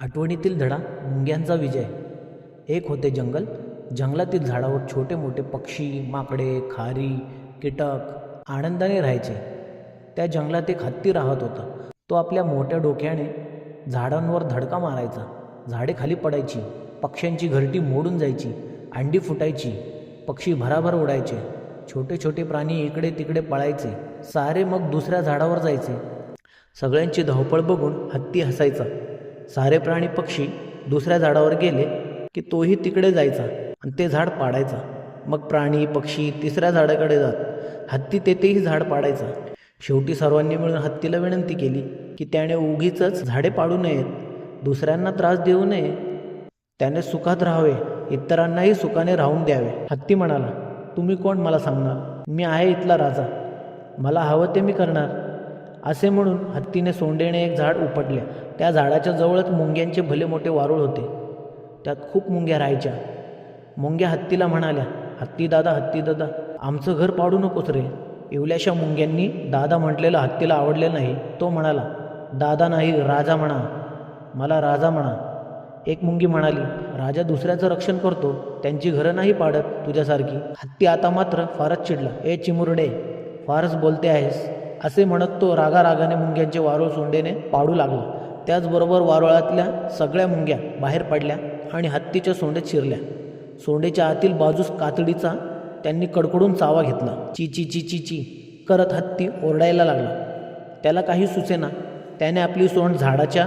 आठवणीतील धडा मुंग्यांचा विजय. एक होते जंगल. जंगलातील झाडावर छोटे मोठे पक्षी माकडे खारी कीटक आनंदाने राहायचे. त्या जंगलात एक हत्ती राहत होता. तो आपल्या मोठ्या डोक्याने झाडांवर धडका मारायचा. झाडे खाली पडायची. पक्ष्यांची घरटी मोडून जायची. अंडी फुटायची. पक्षी भराभर उडायचे छोटे छोटे प्राणी इकडे तिकडे पळायचे. सारे मग दुसऱ्या झाडावर जायचे. सगळ्यांची धावपळ बघून हत्ती हसायचा. सारे प्राणी पक्षी दुसऱ्या झाडावर गेले की तोही तिकडे जायचा आणि ते झाड पाडायचा. मग प्राणी पक्षी तिसऱ्या झाडाकडे जात हत्ती तेथेही झाड पाडायचा. शेवटी सर्वांनी मिळून हत्तीला विनंती केली की त्याने उगीच झाडे पाडू नयेत दुसऱ्यांना त्रास देऊ नये. त्याने सुखात राहावे इतरांनाही सुखाने राहून द्यावे. हत्ती म्हणाला तुम्ही कोण मला सांगणार? मी आहे इथला राजा. मला हवं ते मी करणार. असे म्हणून हत्तीने सोंडेने एक झाड उपटले त्या झाडाच्या जवळच मुंग्यांचे भले मोठे वारूळ होते. त्यात खूप मुंग्या राहायच्या. मुंग्या हत्तीला म्हणाल्या हत्ती दादा हत्ती दादा आमचं घर पाडू नकोस रे. एवल्याशा मुंग्यांनी दादा म्हटलेलं हत्तीला आवडले नाही. तो म्हणाला दादा नाही राजा म्हणा. मला राजा म्हणा. एक मुंगी म्हणाली राजा दुसऱ्याचं रक्षण करतो. त्यांची घरं नाही पाडत तुझ्यासारखी. हत्ती आता मात्र फारच चिडला ए चिमुरडे फारच बोलते आहेस. असे म्हणत तो रागारागाने मुंग्यांचे वारुळ सोंडेने पाडू लागला. त्याचबरोबर वारुळातल्या सगळ्या मुंग्या बाहेर पडल्या आणि हत्तीच्या सोंडेत शिरल्या. सोंडेच्या आतील बाजूस कातडीचा त्यांनी कडकडून चावा घेतला. ची ची ची ची ची. करत हत्ती ओरडायला लागला. त्याला काही सुचेना. त्याने आपली सोंड झाडाच्या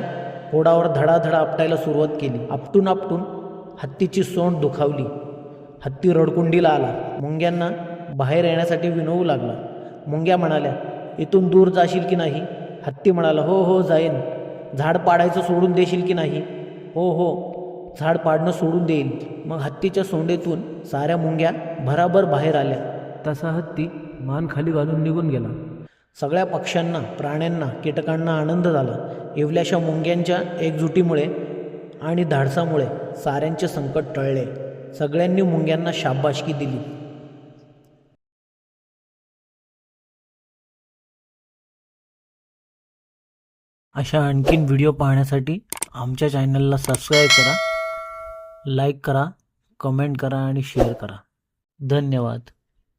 खोडावर धडाधडा आपटायला सुरुवात केली. आपटून आपटून हत्तीची सोंड दुखावली. हत्ती रडकुंडीला आला. मुंग्यांना बाहेर येण्यासाठी विनवू लागला. मुंग्या म्हणाल्या इथून दूर जाशील की नाही? हत्ती म्हणाला हो हो जाईन. झाड पाडायचं सोडून देशील की नाही? हो हो. झाड पाडणं सोडून देईल मग हत्तीच्या सोंडेतून साऱ्या मुंग्या भराभर बाहेर आल्या. तसा हत्ती मान खाली घालून निघून गेला. सगळ्या पक्ष्यांना प्राण्यांना कीटकांना आनंद झाला. इवल्याशा मुंग्यांच्या एकजुटीमुळे आणि धाडसामुळे साऱ्यांचे संकट टळले. सगळ्यांनी मुंग्यांना शाबाशकी दिली. अशा आणखीन व्हिडिओ पाहण्यासाठी आमच्या चॅनलला सबस्क्राईब करा लाईक करा कमेंट करा आणि शेअर करा. धन्यवाद.